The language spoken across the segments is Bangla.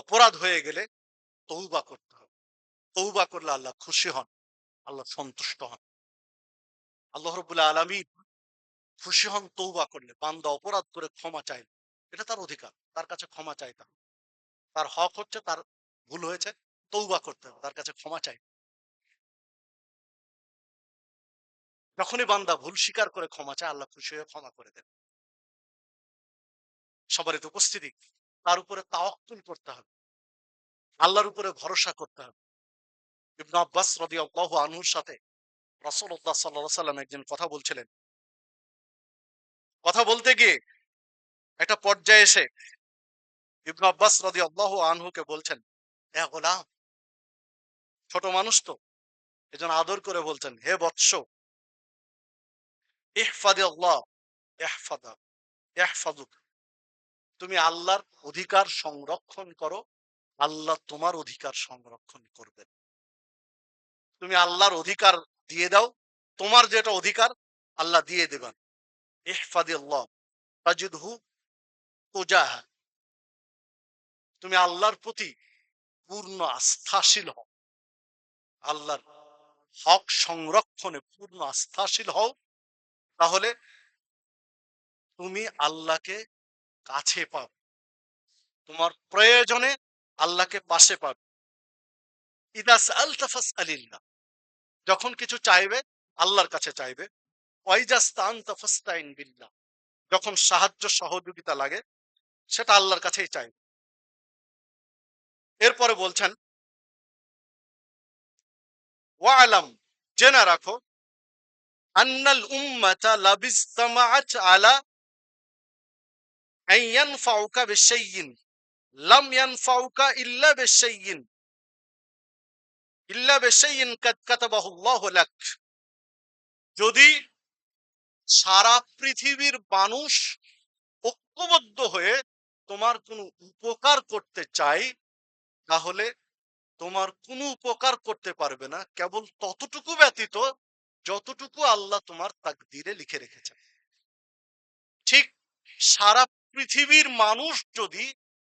অপরাধ হয়ে গেলে তৌবা করতে হবে। তৌবা করলে আল্লাহ খুশি হন, আল্লাহ সন্তুষ্ট হন। আল্লাহ রবুল্লাহ আলমী খুশি হন তৌবা করলে, বান্দা অপরাধ করে ক্ষমা চাইলে এটা তার অধিকার, তার কাছে ক্ষমা চাইতাম তার হক হচ্ছে তার ভুল হয়েছে তৌবা করতে হবে, তার কাছে ক্ষমা চাই যখনই বান্দা ভুল স্বীকার করে ক্ষমা চায়, আল্লাহ খুশি হয়ে ক্ষমা করে দেন। সবারই তো উপস্থিতি তার উপরে তাওয়াক্কুল করতে হবে। আল্লাহর উপরে ভরসা করতে হবে। ইবনু আব্বাস রাদিয়াল্লাহু আনহুর সাথে রাসূলুল্লাহ সাল্লাল্লাহু আলাইহি সাল্লাম একদিন কথা বলছিলেন। কথা বলতে গিয়ে একটা পর্যায়ে এসে ইবনু আব্বাস রাদিয়াল্লাহু আনহুকে বলছেন হে গোলাম, ছোট মানুষ তো। এজন্য আদর করে বলছেন, হে বৎস ইহফাদি আল্লাহ ইহফাদা, ইহফাদুক। তুমি আল্লাহর অধিকার সংরক্ষণ করো, আল্লাহ তোমার অধিকার সংরক্ষণ করবেন তুমি আল্লাহর অধিকার দিয়ে দাও, তোমার যেটা অধিকার আল্লাহ দিয়ে দেবেন। তুমি আল্লাহর প্রতি পূর্ণ আস্থাশীল হও। আল্লাহর হক সংরক্ষণে পূর্ণ আস্থাশীল হও। তাহলে তুমি আল্লাহকে কাছে পাবে। তোমার প্রয়োজনে আল্লাহকে পাশে পাবে। ইদা সাআলতা ফাসআলিল্লাহ। যখন কিছু চাইবে, আল্লাহর কাছে চাইবে। ওয়াইজা স্তানতা ফাস্তাইন বিল্লাহ। যখন সাহায্য সহযোগিতা লাগে, সেটা আল্লাহর কাছেই চাইবে। এরপরে বলছেন, ওয়ালাম, জেনে রাখো, আন্নাল উম্মাতা লাবিস্তামাআত আলা যদি সারা পৃথিবীর মানুষ ঐক্যবদ্ধ হয়ে তোমার কোনো উপকার করতে চাই তাহলে তোমার কোনো উপকার করতে পারবে না। কেবল ততটুকু ব্যতীত যতটুকু আল্লাহ তোমার তাকদিরে লিখে রেখেছেন। ঠিক সারা পৃথিবীর মানুষ যদি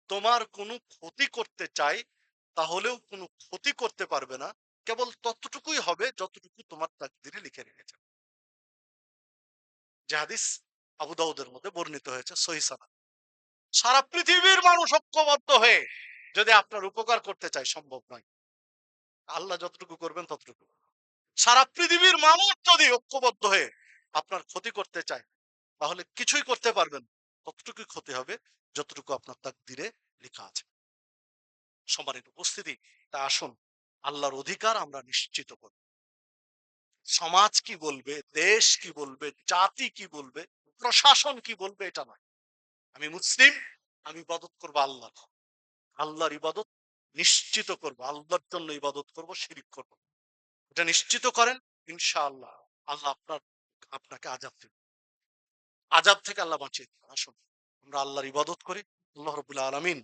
তোমার কোনো ক্ষতি করতে চায়, তাহলেও কোনো ক্ষতি করতে পারবে না। কেবল ততটুকুই হবে যতটুকু তোমার তাকদিরে লিখে রেখেছেন যে হাদিস আবু দাউদের মধ্যে বর্ণিত হয়েছে সহিসানা সারা পৃথিবীর মানুষ ঐক্যবদ্ধ হয়ে যদি আপনার উপকার করতে চায়, সম্ভব নয়। আল্লাহ যতটুকু করবেন ততটুকু। সারা পৃথিবীর মানুষ যদি ঐক্যবদ্ধ হয়ে আপনার ক্ষতি করতে চায়, তাহলে কিছুই করতে পারবেন ততটুকুই ক্ষতি হবে, যতটুকু আপনার তাকদিরে লেখা আছে। সম্মানিত উপস্থিতি, তা আসুন, আল্লাহর অধিকার আমরা নিশ্চিত করব। সমাজ কি বলবে, দেশ কি বলবে, জাতি কি বলবে, প্রশাসন কি বলবে, এটা নয়। আমি মুসলিম, আমি ইবাদত করব আল্লাহ আল্লাহর ইবাদত নিশ্চিত করব, আল্লাহর জন্য ইবাদত করব, শিরিক করব। এটা নিশ্চিত করেন, ইনশাআল্লাহ, আল্লাহ আপনার, আপনাকে আজাব দেবে। আজাব থেকে আল্লাহ বাঁচিয়ে দিন। আসুন, আমরা আল্লাহর ইবাদত করি। আল্লাহ রবুল্লা আলমিন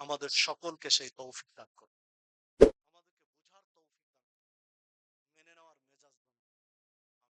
আমাদের সকলকে সেই তৌফিক দান করুন।